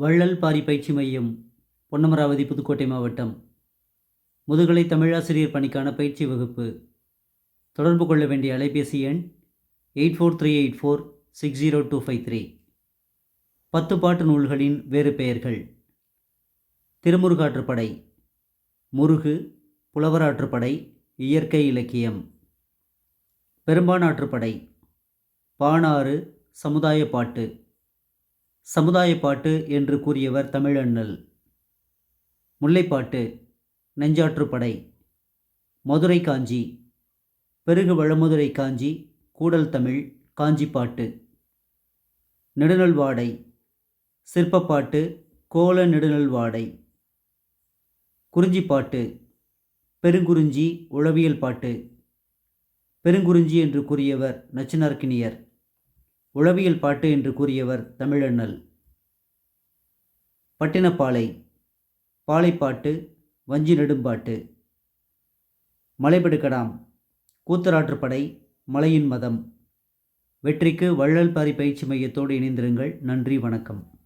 வள்ளல் பாரி பயிற்சி மையம் பொன்னமராவதி புதுக்கோட்டை மாவட்டம். முதுகலை தமிழாசிரியர் பணிக்கான பயிற்சி வகுப்பு. தொடர்பு கொள்ள வேண்டிய அலைபேசி எண் eight four three eight four six zero two five three. பத்து பாட்டு நூல்களின் வேறு பெயர்கள். திருமுருகாற்றுப்படை முருகு புலவராற்றுப்படை இயற்கை இலக்கியம். பெரும்பானாற்றுப்படை பாணாறு சமுதாய பாட்டு. சமுதாய பாட்டு என்று கூறியவர் தமிழண்ணல். முல்லைப்பாட்டு நெஞ்சாற்றுப்படை மதுரை காஞ்சி பெருகு வளமுதுரை காஞ்சி கூடல் தமிழ் காஞ்சிப்பாட்டு. நெடுநல்வாடை சிற்பப்பாட்டு கோல நெடுநல்வாடை. குறிஞ்சிப்பாட்டு பெருங்குறிஞ்சி உளவியல் பாட்டு. பெருங்குறிஞ்சி என்று கூறியவர் நச்சினார்க்கினியர். உளவியல் பாட்டு என்று கூறியவர் தமிழண்ணல். பட்டினப்பாலை பாலைப்பாட்டு வஞ்சி நெடும்பாட்டு மலைபடுக்கடாம் கூத்தராற்றுப்படை மலையின் மதம். வெற்றிக்கு வள்ளல் பாரி பயிற்சி மையத்தோடு இணைந்திருங்கள். நன்றி வணக்கம்.